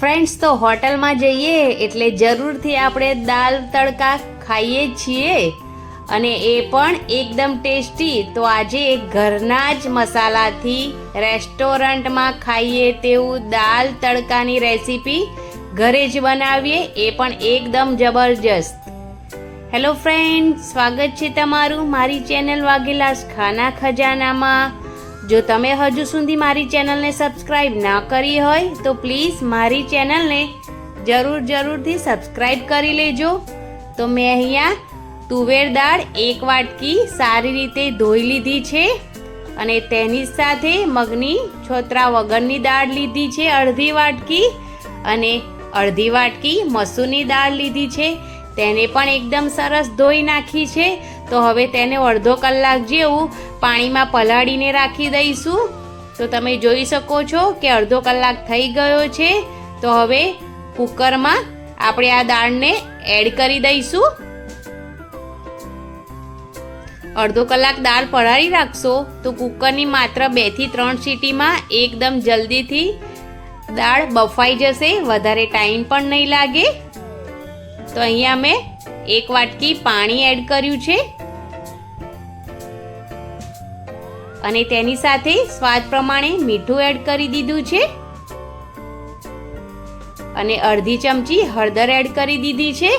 Friends તો હોટલમાં જઈએ એટલે જરૂરથી આપણે દાલ તડકા ખાઈએ છીએ. અને એ પણ એકદમ ટેસ્ટી. તો આજે ઘરના જ મસાલાથી રેસ્ટોરન્ટમાં ખાઈએ તેવું દાલ તડકાની રેસીપી ઘરે જ બનાવીએ, એ પણ એકદમ જબરજસ્ત. હેલો ફ્રેન્ડ સ્વાગત છે તમારું મારી ચેનલ વાઘેલાસ ખાના ખજાનામાં. જો તમે હજુ સુધી મારી ચેનલને સબસ્ક્રાઇબ ના કરી હોય, તો પ્લીઝ મારી ચેનલને જરૂર જરૂરથી સબસ્ક્રાઇબ કરી લેજો. તો મેં અહીંયા તુવેર દાળ એક વાટકી સારી રીતે ધોઈ લીધી છે અને તેની સાથે મગની છોતરા વગરની દાળ લીધી છે અડધી વાટકી અને અડધી વાટકી મસૂરની દાળ લીધી છે. તેને પણ એકદમ સરસ ધોઈ નાખી છે. તો હવે તેને અડધો કલાક જેવું પાણીમાં પલાળીને રાખી દઈશું. તો તમે જોઈ શકો છો કે અડધો કલાક થઈ ગયો છે. તો હવે કુકરમાં આપણે આ દાળને એડ કરી દઈશું. અડધો કલાક દાળ પલાળી રાખશો તો કુકરની માત્ર બેથી ત્રણ સીટીમાં એકદમ જલ્દીથી દાળ બફાઈ જશે. વધારે ટાઈમ પણ નહીં લાગે. તો અહીંયા મેં એક વાટકી પાણી એડ કર્યું છે. અને તેની સાથે સ્વાદ પ્રમાણે મીઠું એડ કરી દીધું છે. અને અડધી ચમચી હળદર એડ કરી દીધી છે.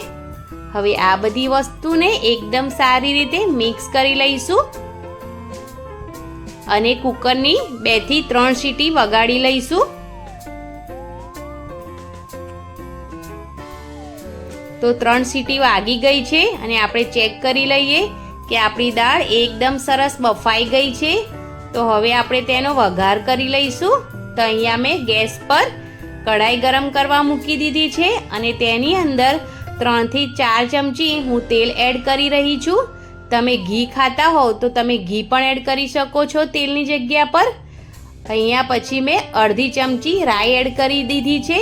હવે આ બધી વસ્તુને એકદમ સારી રીતે મિક્સ કરી લઈશું. અને કુકરની બેથી ત્રણ સીટી વગાડી લઈશું. તો ત્રણ સીટી વાગી ગઈ છે અને આપણે ચેક કરી લઈએ. કે આપણી દાળ એકદમ સરસ બફાઈ ગઈ છે. તો હવે આપણે તેનો વઘાર કરી લઈશું. તો અહીંયા મેં ગેસ પર કઢાઈ ગરમ કરવા મૂકી દીધી છે અને તેની અંદર ત્રણથી ચાર ચમચી હું તેલ એડ કરી રહી છું. તમે ઘી ખાતા હોવ તો તમે ઘી પણ એડ કરી શકો છો તેલની જગ્યા પર. અહીંયા પછી મેં અડધી ચમચી રાઈ એડ કરી દીધી છે.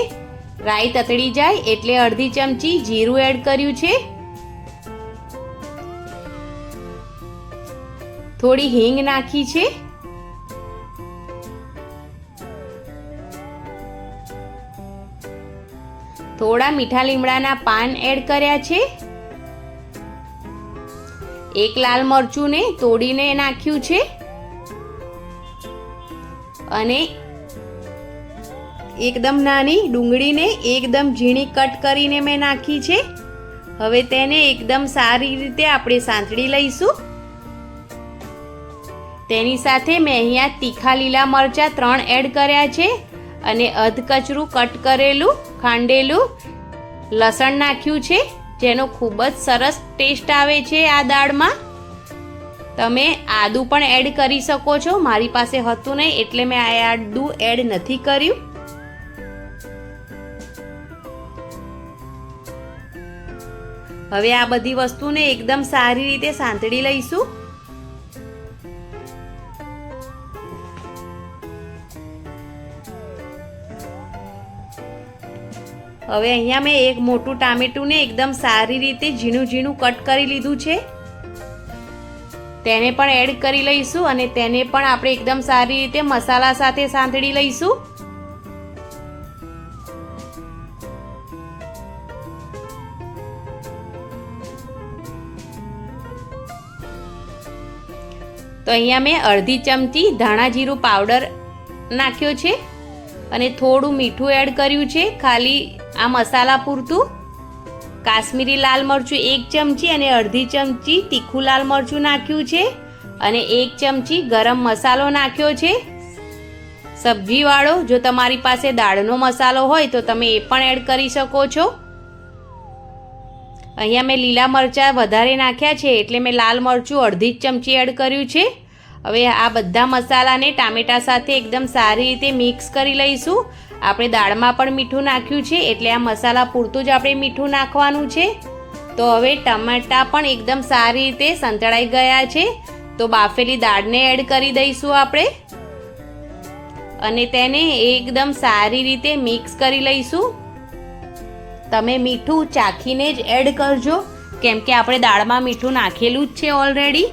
રાઈ તતડી જાય એટલે અડધી ચમચી જીરું એડ કર્યું છે. થોડી હિંગ નાખી છે. થોડા મીઠા લીમડાના પાન એડ કર્યા છે. એક લાલ મરચુંને તોડીને નાખ્યું છે. અને એકદમ નાની ડુંગળીને એકદમ ઝીણી કટ કરીને મેં નાખી છે. હવે તેને એકદમ સારી રીતે આપણે સાંતળી લઈશું. તેની સાથે મેં અહીંયા તીખા લીલા મરચાં ત્રણ એડ કર્યા છે અને અધકચરું કટ કરેલું, ખાંડેલું લસણ નાખ્યું છે, જેનો ખૂબ જ સરસ ટેસ્ટ આવે છે આ દાળમાં. તમે આદું પણ એડ કરી શકો છો, મારી પાસે હતું નહીં એટલે મેં આ આદું એડ નથી કર્યું. હવે આ બધી વસ્તુને એકદમ સારી રીતે સાંતળી લઈશું. હવે અહીંયા મેં એક મોટું ટામેટુંને એકદમ સારી રીતે ઝીણું ઝીણું કટ કરી લીધું છે. તેને પણ એડ કરી લઈશું અને તેને પણ આપણે એકદમ સારી રીતે મસાલા સાથે સાંતળી લઈશું. તો અહીંયા મેં અડધી ચમચી ધાણા જીરું પાવડર નાખ્યો છે અને થોડું મીઠું એડ કર્યું છે. ખાલી આ મસાલા પૂરતું, કાશ્મીરી લાલ મરચું એક ચમચી અને અડધી ચમચી તીખું લાલ મરચું નાખ્યું છે અને એક ચમચી ગરમ મસાલો નાખ્યો છે. સબ્જીવાળો, જો તમારી પાસે દાળનો મસાલો હોય તો તમે એ પણ એડ કરી શકો છો. અહીંયા મેં લીલા મરચાં વધારે નાખ્યા છે એટલે મેં લાલ મરચું અડધી જ ચમચી એડ કર્યું છે. હવે આ બધા મસાલાને ટામેટા સાથે એકદમ સારી રીતે મિક્સ કરી લઈશું. આપણે દાળમાં પણ મીઠું નાખ્યું છે, એટલે આ મસાલા પૂરતું જ આપણે મીઠું નાખવાનું છે. તો હવે ટમેટાં પણ એકદમ સારી રીતે સંતળાઈ ગયા છે. તો બાફેલી દાળને એડ કરી દઈશું આપણે. અને તેને એકદમ સારી રીતે મિક્સ કરી લઈશું. તમે મીઠું ચાખીને જ એડ કરજો, કેમ કે આપણે દાળમાં મીઠું નાખેલું જ છે ઓલરેડી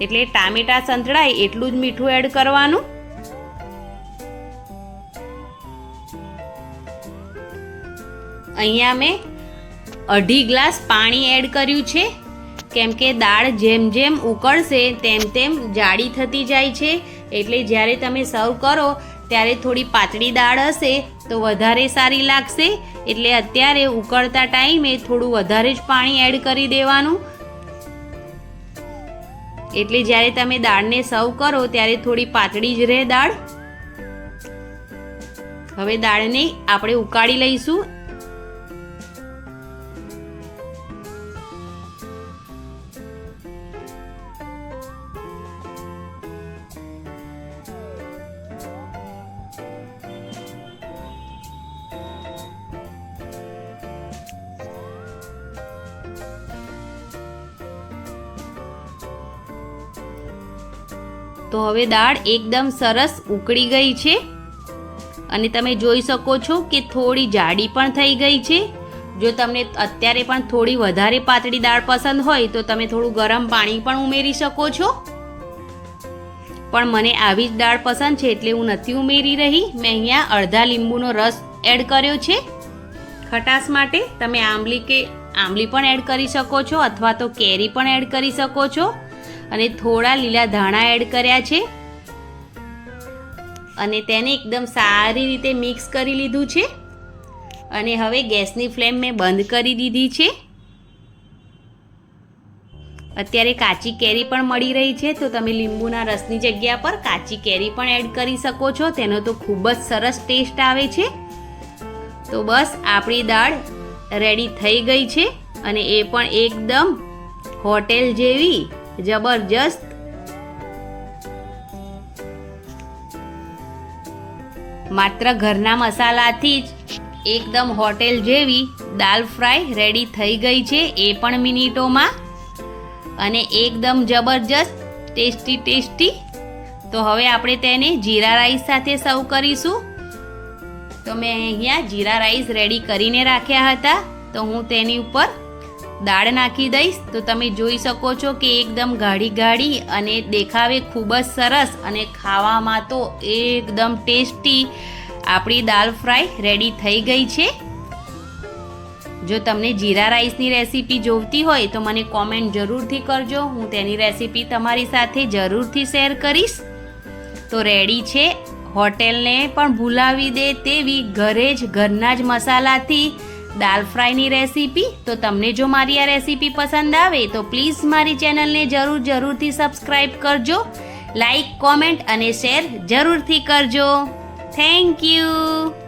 એટલે ટામેટા સંતળાય એટલું જ મીઠું એડ કરવાનું. અહીંયા મેં અઢી ગ્લાસ પાણી એડ કર્યું છે. કેમ કે દાળ જેમ જેમ ઉકળશે, તેમ તેમ જાડી થતી જાય છે. એટલે જ્યારે તમે સર્વ કરો, ત્યારે થોડી પાતળી દાળ હશે તો વધારે સારી લાગશે. એટલે અત્યારે ઉકળતા ટાઈમે થોડું વધારે જ પાણી એડ કરી દેવાનું. એટલે જ્યારે તમે દાળને સર્વ કરો, ત્યારે થોડી પાતળી જ રહે દાળ. હવે દાળને આપણે ઉકાળી લઈશું. તો હવે દાળ એકદમ સરસ ઉકળી ગઈ છે. અને તમે જોઈ શકો છો કે થોડી જાડી પણ થઈ ગઈ છે. જો તમને અત્યારે પણ થોડી વધારે પાતળી દાળ પસંદ હોય તો તમે થોડું ગરમ પાણી પણ ઉમેરી શકો છો. પણ મને આવી જ દાળ પસંદ છે એટલે હું નથી ઉમેરી રહી. મેં અહીંયા અડધા લીંબુનો રસ એડ કર્યો છે. ખટાશ માટે તમે આંબલી કે આંબલી પણ એડ કરી શકો છો અથવા તો કેરી પણ એડ કરી શકો છો. અને થોડા લીલા ધાણા એડ કર્યા છે. અને તેને એકદમ સારી રીતે મિક્સ કરી લીધું છે. અને હવે ગેસની ફ્લેમ મેં બંધ કરી દીધી છે. અત્યારે કાચી કેરી પણ મળી રહી છે. તો તમે લીંબુના રસની જગ્યા પર કાચી કેરી પણ એડ કરી શકો છો. તેનો તો ખૂબ જ સરસ ટેસ્ટ આવે છે. તો બસ આપણી દાળ રેડી થઈ ગઈ છે. અને એ પણ એકદમ હોટેલ જેવી જબરજસ્ત. માત્ર ઘરના મસાલાથી જ એકદમ હોટેલ જેવી દાલ ફ્રાય રેડી થઈ ગઈ છે એ પણ મિનિટોમાં. અને એકદમ જબરજસ્ત, ટેસ્ટી ટેસ્ટી. તો હવે આપણે તેને જીરા રાઈસ સાથે સર્વ કરીશું. તો મેં અહીંયા જીરા રાઈસ રેડી કરીને રાખ્યા હતા. તો હું તેની ઉપર દાળ નાખી દઈશ, તો તમે જોઈ શકો છો કે એકદમ ગાઢી ગાઢી અને દેખાવે ખૂબ જ સરસ અને ખાવામાં તો એકદમ ટેસ્ટી આપણી દાળ ફ્રાય રેડી થઈ ગઈ છે. જો તમને જીરા રાઈસની રેસીપી જોઈતી હોય તો મને કોમેન્ટ જરૂરથી કરજો, હું તેની રેસીપી તમારી સાથે જરૂરથી શેર કરીશ. તો રેડી છે. હોટેલને પણ ભૂલાવી દે તેવી ઘરે જ ઘરના જ મસાલાથી દાલ ફ્રાયની રેસીપી? તો તમને જો મારી આ રેસીપી પસંદ આવે, તો પ્લીઝ મારી ચેનલને જરૂર જરૂરથી સબસ્ક્રાઈબ કરજો. લાઈક, કોમેન્ટ અને શેર જરૂરથી કરજો. Thank you.